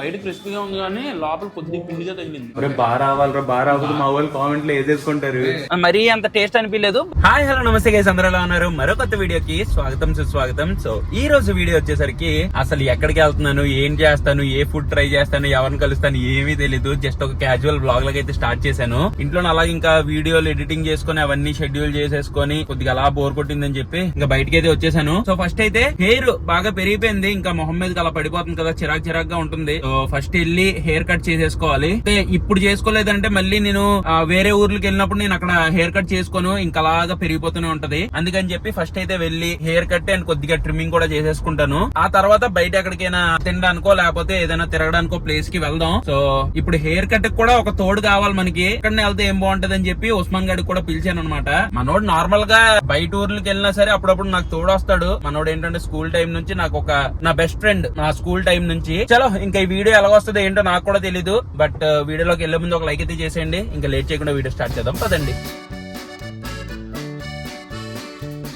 బయట క్రిస్పీగా ఉంది కానీ లోపల కొద్దిగా పిండిగా తగిలింది. ఒరే బాగా రావాలరా బాగా రాకపోతే మా వాళ్ళు కామెంట్లో వేసేసుకుంటారు మరీ అంత టేస్ట్ అనిపించలేదు. హాయ్ హలో నమస్తే గైస్ అందరూ ఎలా ఉన్నారు? మరో కొత్త వీడియోకి స్వాగతం సుస్వాగతం. సో ఈ రోజు వీడియో వచ్చేసరికి అసలు ఎక్కడికి వెళ్తున్నాను ఏం చేస్తాను ఏ ఫుడ్ ట్రై చేస్తాను ఎవరిని కలుస్తాను ఏమీ తెలీదు. జస్ట్ ఒక క్యాజువల్ బ్లాగ్ లాగా అయితే స్టార్ట్ చేశాను. ఇంట్లో అలాగే ఇంకా వీడియోలు ఎడిటింగ్ చేసుకుని అవన్నీ షెడ్యూల్ చేసేసుకొని కొద్దిగా అలా బోర్ కొట్టిందని చెప్పి ఇంకా బయటకి అయితే వచ్చేసాను. సో ఫస్ట్ అయితే హెయిర్ బాగా పెరిగిపోయింది ఇంకా మొహం మీదకి అలా పడిపోతుంది కదా చిరాక్ చిరాక్గా ఉంటుంది. సో ఫస్ట్ వెళ్ళి హెయిర్ కట్ చేసేసుకోవాలి. అయితే ఇప్పుడు చేసుకోలేదంటే మళ్ళీ నేను వేరే ఊర్లకి వెళ్ళినప్పుడు నేను అక్కడ హెయిర్ కట్ చేసుకోను. ఇంకా అలాగా పెరిగిపోతూనే ఉంటది. అందుకని చెప్పి ఫస్ట్ అయితే వెళ్ళి హెయిర్ కట్ అండ్ కొద్దిగా ట్రిమ్మింగ్ కూడా చేసేసుకుంటాను. ఆ తర్వాత బయట ఎక్కడికైనా తినడానికో లేకపోతే ఏదైనా తిరగడానికో ప్లేస్కి వెళ్దాం. సో ఇప్పుడు హెయిర్ కట్ కూడా ఒక తోడు కావాలి మనకి. ఎక్కడ వెళ్తే ఏం బాగుంటది అని చెప్పి ఉస్మాన్ గడికి కూడా పిలిచాను అనమాట మనోడు నార్మల్గా బయట ఊర్లకి వెళ్ళినా సరే అప్పుడప్పుడు నాకు తోడు వస్తాడు మనోడు ఏంటంటే స్కూల్ టైం నుంచి నాకు ఒక నా బెస్ట్ ఫ్రెండ్ నా స్కూల్ టైం నుంచి. చలో ఇంకా ఈ వీడియో ఎలా వస్తుందో ఏంటో నాకు కూడా తెలీదు బట్ uh, వీడియోలోకి వెళ్ళే ముందు ఒక లైక్ అయితే చేసేయండి. ఇంకా లేట్ చేయకుండా వీడియో స్టార్ట్ చేద్దాం. పదండి.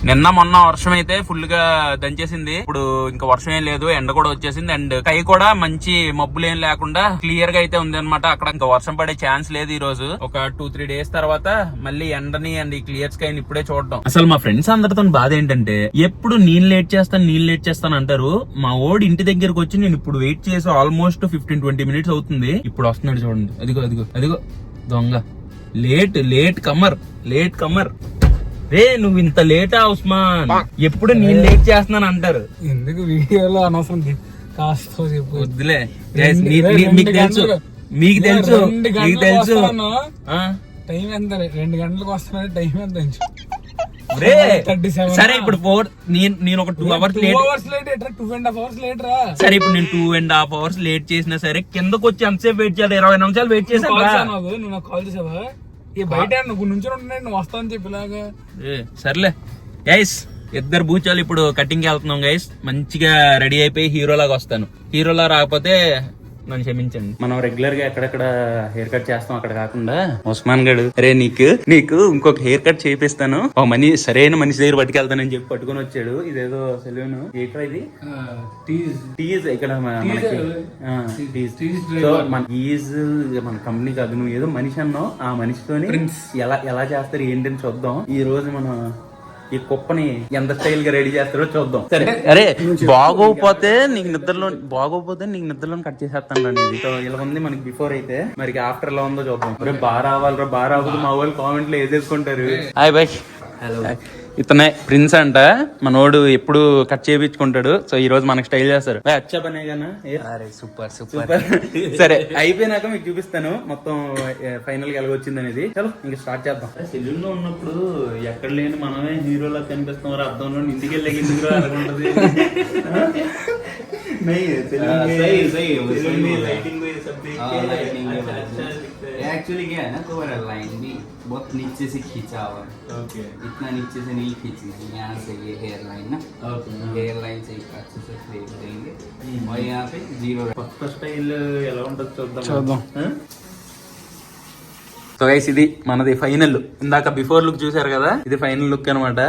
నిన్న మొన్న వర్షం అయితే ఫుల్గా దంచేసింది. ఇప్పుడు ఇంకా వర్షం ఏం లేదు ఎండ కూడా వచ్చేసింది. అండ్ కై కూడా మంచి మబ్బులు ఏం లేకుండా క్లియర్గా అయితే ఉంది అనమాట అక్కడ ఇంకా వర్షం పడే ఛాన్స్ లేదు ఈ రోజు. ఒక టూ త్రీ డేస్ తర్వాత మళ్ళీ ఎండని అండ్ ఈ క్లియర్ స్కై ఇప్పుడే చూడడం. అసలు మా ఫ్రెండ్స్ అందరితో బాధ ఏంటంటే ఎప్పుడు నేను లేట్ చేస్తాను నేను లేట్ చేస్తాను అంటారు. మా ఓడి ఇంటి దగ్గరకు వచ్చి నేను ఇప్పుడు వెయిట్ చేసి ఆల్మోస్ట్ ఫిఫ్టీన్ ట్వంటీ మినిట్స్ అవుతుంది. ఇప్పుడు వస్తున్నాడు చూడండి. అదిగో అదిగో అదిగో దొంగ. Late latecomer latecomer. రే నువ్వు ఇంత లేటా ఉస్మాన్? ఎప్పుడు నేను లేట్ చేస్తున్నాను అంటారు. ఎందుకు వీడియోలో అనవసరం కాస్త చెప్పు. వద్దులే. మీకు తెలుసు. మీకు తెలుసు. మీకు తెలుసు? టైం ఎంత రెండు గంటలకు వస్తున్నా టైం ఎంత రే 37 సరే ఇప్పుడు ఫోర్ నేను నేను ఒక two hours late hours late two and half hours late రా? సరే ఇప్పుడు నేను two and half hours late చేసినా సరే కిందకు వచ్చి ఎంతసేపు వెయిట్ చేయాలి? ఇరవై నిమిషాలు వెయిట్ నాకు కాల్ చేసావా? ఈ బయట నువ్వు నుంచి ఉంటున్నాడు నువ్వు వస్తావని ఏ, సర్లే. గైస్ ఇద్దరు బూచాలు ఇప్పుడు కటింగ్ వెళ్తున్నాం గైస్ మంచిగా రెడీ అయిపోయి హీరో లాగా వస్తాను. హీరోలా రాకపోతే నన్ను క్షమించండి. మనం రెగ్యులర్గా ఎక్కడెక్కడ హెయిర్ కట్ చేస్తాం అక్కడ కాకుండా ఉస్మాన్ గడు. అరే నీకు నీకు ఇంకొక హెయిర్ కట్ చేపిస్తాను. ఒక మనీ సరైన మనిషి దగ్గర పట్టుకెళ్తానని చెప్పి పట్టుకొని వచ్చాడు. ఇదేదో సెలూన్. ఏంట్రా ఇది? టీజ్ ఇక్కడ మన- సో ఈజ్ మన కంపెనీ కాదు. నువ్వు ఏదో మనిషి అన్నావు. ఆ మనిషితోని ఎలా ఎలా చేస్తారు ఏంటని చూద్దాం. ఈ రోజు మనం ఈ కుప్పని ఎంత స్టైల్గా రెడీ చేస్తారో చూద్దాం. సరే. అరే బాగోకపోతే నీకు నిద్రలో బాగోకపోతే నీకు నిద్రలో కట్ చేసేస్తాను రండి. సో ఇలా ఉంది మనకి బిఫోర్ అయితే. మరి ఆఫ్టర్ ఎలా ఉందో చూద్దాం. అరే బాగా రావాలరా బాగా రాకపోతే మా వాళ్ళు కామెంట్లో వేసేసుకుంటారు హాయ్ బాయ్. హలో ఇతనే ప్రిన్స్ అంట. మనోడు ఎప్పుడు కట్ చేయించుకుంటాడు సో ఈ రోజు మనకి స్టైల్ చేస్తారు. అచ్చా అరే సూపర్ సూపర్. సరే అయిపోయినాక మీకు చూపిస్తాను. మొత్తం ఫైనల్గా ఎలాగొచ్చింది అనేది చలో ఇంకా స్టార్ట్ చేద్దాం. సెలూన్లో ఉన్నప్పుడు ఎక్కడ లేని మనమే హీరోలా కనిపిస్తాం రా అర్థంలో ఇంటికి వెళ్ళే ఎందుకు అనుకుంటది एक्चुअली क्या है ना तो लाइन भी बहुत नीचे से खींचा हुआ है ఓకే इतना नीचे से नहीं खींचना है यहाँ से ये हेयर लाइन ना ఓకే हेयर लाइन से एक अच्छे से फ्लेम देंगे और यहाँ पे जीरो కొత్త స్టైల్ ఎలా ఉంటుందో చూద్దాం చూద్దాం. సో గైస్ ఇది మనది ఫైనల్ ఇందాక బిఫోర్ లుక్ చూసారు కదా ఇది ఫైనల్ లుక్ అన్నమాట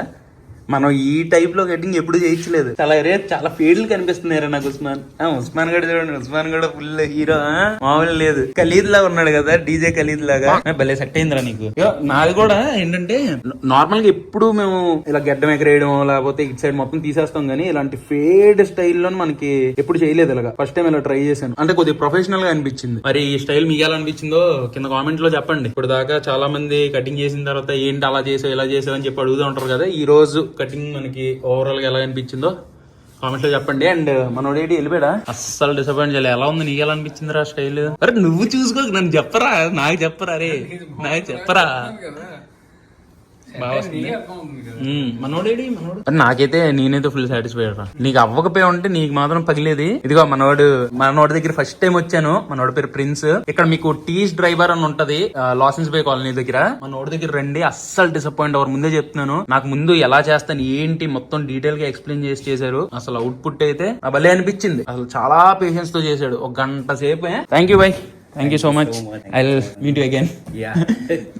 మనం ఈ టైప్లో కటింగ్ ఎప్పుడు చేయించలేదు. చాలా రే చాలా ఫీల్డ్ కనిపిస్తుంది రా నాకు ఉస్మాన్. ఆ, ఉస్మాన్ గడు చూడండి ఉస్మాన్ గడు ఫుల్ హీరో మామూలు లేదు. ఖలీద్ లాగా ఉన్నాడు కదా డీజే ఖలీద్ లాగా. భలే సెట్ అయిందిరా నీకు. నాది కూడా ఏంటంటే నార్మల్గా ఎప్పుడు మేము ఇలా గడ్డం ఎగరేయడం లేకపోతే ఇటు సైడ్ మొత్తం తీసేస్తాం కానీ ఇలాంటి ఫేడ్ స్టైల్లో మనకి ఎప్పుడు చేయలేదు ఇలాగా. ఫస్ట్ టైం ఇలా ట్రై చేశాను. అంటే కొద్దిగా ప్రొఫెషనల్గా అనిపించింది. మరి ఈ స్టైల్ మీకు ఎలా అనిపించిందో కింద కామెంట్లో చెప్పండి. ఇప్పుడు దాకా చాలా మంది కటింగ్ చేసిన తర్వాత ఏంటి అలా చేసావు ఇలా చేసావు అని చెప్పి అడుగుతూ ఉంటారు కదా. ఈ రోజు కటింగ్ మనకి ఓవరాల్గా ఎలా అనిపించిందో కామెంట్లో చెప్పండి. అండ్ మనోడేటి వెళ్ళిపోయాడా? అస్సలు డిసప్పాయింట్ చేయలేదు ఎలా ఉంది? నీకు ఎలా అనిపించింది రా స్టైల్ అరే నువ్వు చూసుకో నన్ను చెప్పరా? నాకు చెప్పరా రే నాకు చెప్పరా. మనోడేడి మనోడు. నాకైతే నేనైతే ఫుల్ సాటిస్ఫైడ్ రా. నీకు అవ్వకపోయి ఉంటే నీకు మాత్రం పగిలేది. ఇదిగో మనోడు మనోడి దగ్గర ఫస్ట్ టైం వచ్చాను. మనోడి పేరు ప్రిన్స్. ఇక్కడ మీకు టీస్ డ్రైవర్ అని ఉంటది ఆ, లాసెన్స్ బే కాలనీ దగ్గర. మనోడి దగ్గర రండి అస్సలు డిసప్పాయింట్ అవ్వరు. ముందే చెప్తున్నాను. నాకు ముందు ఎలా చేస్తాను ఏంటి మొత్తం డీటెయిల్గా ఎక్స్ప్లెయిన్ చేసి చేశారు. అసలు అవుట్పుట్ అయితే ఆ భలే అనిపించింది. అసలు చాలా పేషెన్స్తో చేశాడు. ఒక గంట సేపు. Thank you bye thank you so much I meet you again Yeah.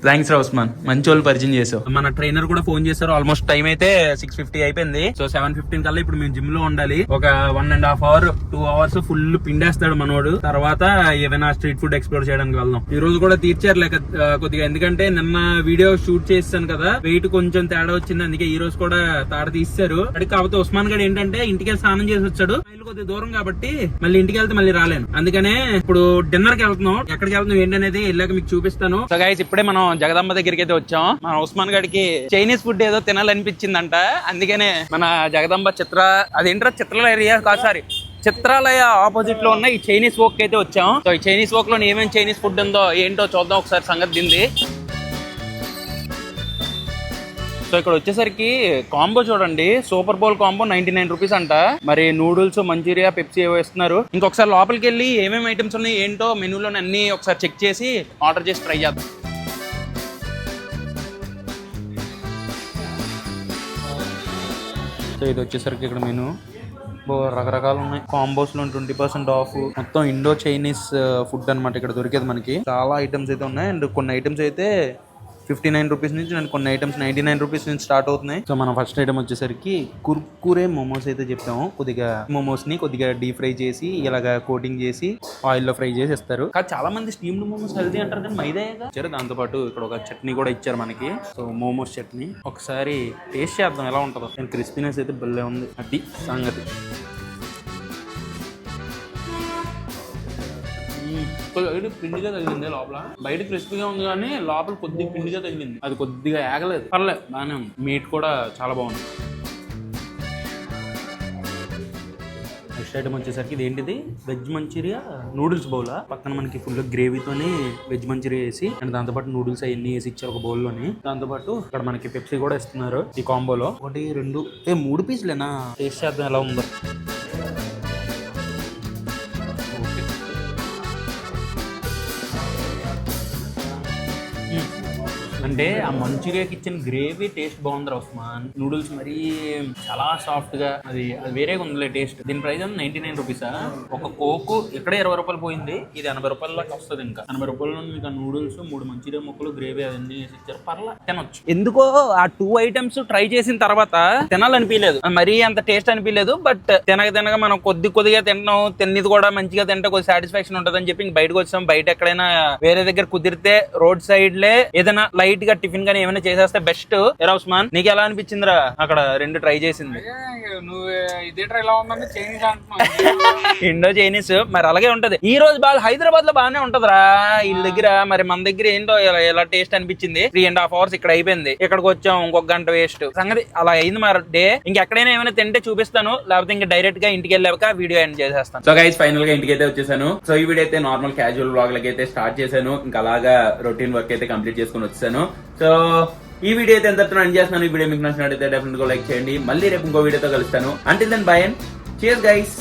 Thanks రా ఉస్మాన్ మంచి వాళ్ళు పరిచయం చేసావు. మన ట్రైనర్ కూడా ఫోన్ చేశారు. ఆల్మోస్ట్ టైం అయితే సిక్స్ ఫిఫ్టీ అయిపోయింది. సో సెవెన్ ఫిఫ్టీన్ కల్లా ఇప్పుడు మేము జిమ్లో ఉండాలి. ఒక one and half hour two hours full పిండేస్తాడు మనోడు. తర్వాత ఏమైనా స్ట్రీట్ ఫుడ్ ఎక్స్ప్లోర్ చేయడానికి వెళ్దాం. ఈ రోజు కూడా తీర్చారు లేక ఆ, కొద్దిగా. ఎందుకంటే నిన్న వీడియో షూట్ చేస్తాను కదా. వెయిట్ కొంచెం తేడా వచ్చింది. అందుకే ఈ రోజు కూడా తాడ తీస్తారు. అడిగి కాకపోతే ఉస్మాన్ గడ్ ఏంటంటే ఇంటికి స్నానం చేసి వచ్చాడు. కొద్దిగా దూరం కాబట్టి మళ్ళీ ఇంటికి వెళ్తే మళ్ళీ రాలేను. అందుకనే ఇప్పుడు డిన్నర్కి వెళ్తున్నాం ఎక్కడికి వెళ్తున్నాం ఏంటనేది వెళ్ళాక మీకు చూపిస్తాను. సో గైస్ ఇప్పుడే మనం జగదాంబ దగ్గరికి అయితే వచ్చాం. మన ఉస్మాన్ గడికి చైనీస్ ఫుడ్ ఏదో తినాలనిపించిందంట. అందుకనే మన జగదాంబ చిత్ర అదేంట్రా? ఏరియా కాదు సారీ చిత్రాలయ ఆపోజిట్లో ఉన్న ఈ చైనీస్ వోక్ అయితే వచ్చాం. సో ఈ చైనీస్ వోక్లో ఏమేమి చైనీస్ ఫుడ్ ఉందో ఏంటో చూద్దాం ఒకసారి సంగతి దింది. సో ఇక్కడ వచ్చేసరికి కాంబో చూడండి. Super bowl combo ninety nine rupees అంట. మరి నూడిల్స్ మంచూరియా పెప్సీ ఏవో ఇస్తున్నారు ఇంకొకసారి లోపలికి వెళ్ళి ఏమేమి ఐటమ్స్ ఉన్నాయి ఏంటో మెనూలో అన్ని ఒకసారి చెక్ చేసి ఆర్డర్ చేసి ట్రై చేద్దాం. సో ఇది వచ్చేసరికి ఇక్కడ మెనూ రకరకాలు ఉన్నాయి. కాంబోస్లో ట్వంటీ పర్సెంట్ ఆఫ్ మొత్తం ఇండో చైనీస్ ఫుడ్ అన్నమాట ఇక్కడ దొరికేది మనకి. చాలా ఐటమ్స్ అయితే ఉన్నాయి. అండ్ కొన్ని ఐటమ్స్ అయితే ఫిఫ్టీ నైన్ రూపీస్ నుంచి అండ్ కొన్ని ఐటమ్స్ నైన్టీ నైన్ రూపీస్ నుంచి స్టార్ట్ అవుతున్నాయి. సో మనం ఫస్ట్ ఐటమ్ వచ్చేసరికి కుర్కురే మోమోస్ అయితే చెప్పాము. కొద్దిగా మోమోస్ని కొద్దిగా డీప్ ఫ్రై చేసి ఇలాగా కోటింగ్ చేసి ఆయిల్లో ఫ్రై చేసి ఇస్తారు. కానీ చాలా మంది స్టీమ్డ్ మోమోస్ హెల్తీ అంటారు కానీ మైదాగా ఇచ్చారు. దాంతో పాటు ఇక్కడ ఒక చట్నీ కూడా ఇచ్చారు మనకి. సో మోమోస్ చట్నీ. ఒకసారి టేస్ట్ చేద్దాం ఎలా ఉంటుందో. నేను క్రిస్పీనెస్ అయితే భలే ఉంది. అది సంగతి. బయట పిండిగా తగిలింది లోపల. బయట క్రిస్పీగా ఉంది కానీ లోపల కొద్దిగా పిండిగా తగిలింది. అది కొద్దిగా ఏగలేదు. పర్లేదు బాగానే ఉంది. మీట్ కూడా చాలా బాగుంది. నెక్స్ట్ ఐటమ్ వచ్చేసరికి ఇది ఏంటిది వెజ్ మంచూరియా నూడిల్స్ బౌలా పక్కన మనకి ఫుల్ గ్రేవీతోని వెజ్ మంచూరియా వేసి అండ్ దాంతోపాటు నూడిల్స్ అవన్నీ వేసి ఇచ్చారు ఒక బౌల్లోని. దాంతోపాటు ఇక్కడ మనకి పెప్సీ కూడా ఇస్తున్నారు ఈ కాంబోలో ఒకటి రెండు ఏ మూడు పీసులేనా టేస్ట్ చేద్దాం ఎలా ఉందో. అంటే ఆ మంచూరియాకి ఇచ్చిన గ్రేవీ టేస్ట్ బాగుంది ఉస్మాన్. నూడిల్స్ మరీ చాలా సాఫ్ట్గా అది అది వేరేగా ఉందిలే టేస్ట్. దీని ప్రైస్ నైన్టీ నైన్ రూపీసా? ఒక కోకు ఇక్కడే ఇరవై రూపాయలు పోయింది. ఇది ఎనభై రూపాయల దాకా వస్తుంది ఇంకా. ఎనభై రూపాయల మీకు నూడిల్స్ మూడు మంచూరియా ముక్కలు గ్రేవీ అవన్నీ వేసి ఇచ్చారు. పర్లా తినొచ్చు. ఎందుకో ఆ టూ ఐటమ్స్ ట్రై చేసిన తర్వాత తినాలనిపించలేదు మరీ అంత టేస్ట్ అనిపించలేదు బట్ తినక తినక మనం కొద్ది కొద్దిగా తింటాం తిన్నది కూడా మంచిగా తింటే కొద్ది సాటిస్ఫాక్షన్ ఉంటుంది అని చెప్పి బయటకు వచ్చాం. బయట ఎక్కడైనా వేరే దగ్గర కుదిరితే రోడ్ సైడ్ లే ఏదైనా లైట్ గా టిఫిన్ గానీ ఏమైనా చేసేస్తే బెస్ట్. ఎరా ఉస్మాన్ నీకు ఎలా అనిపించిందిరా అక్కడ రెండు ట్రై చేసింది? నువ్వు చైనీస్ అంటున్నావు. ఇండో చైనీస్ మరి అలాగే ఉంటది. ఈ రోజు బాగా హైదరాబాద్లో బాగానే ఉంటదిరా. వీళ్ళ దగ్గర మరి మన దగ్గర ఏంటో ఇలా ఇలా టేస్ట్ అనిపించింది. త్రీ అండ్ హాఫ్ అవర్స్ ఇక్కడ అయిపోయింది. ఇక్కడికి వచ్చాం ఇంకొక గంట వేస్ట్ సంగతి అలా అయింది మరి డే. ఇంకెక్కడైనా ఏమైనా తింటే చూపిస్తాను. లేకపోతే ఇంకా డైరెక్ట్గా ఇంటికి వెళ్ళాక వీడియో ఎండ్ చేసేస్తాను. సో గైస్ ఫైనల్గా ఇంటికి అయితే వచ్చేసాను. సో ఈ వీడియో అయితే నార్మల్ క్యాజువల్ బ్లాగ్ లకి అయితే స్టార్ట్ చేశాను. ఇంకా అలాగా రొటీన్ వర్క్ అయితే కంప్లీట్ చేసుకుని వచ్చాను సో ఈ వీడియో అయితే ఎంత ఎండ్ చేస్తున్నాను ఈ వీడియో మీకు నచ్చినట్టయితే డెఫినెట్గా లైక్ చేయండి. మళ్ళీ రేపు ఇంకో వీడియోతో కలుస్తాను. అంటే then bye and chase guys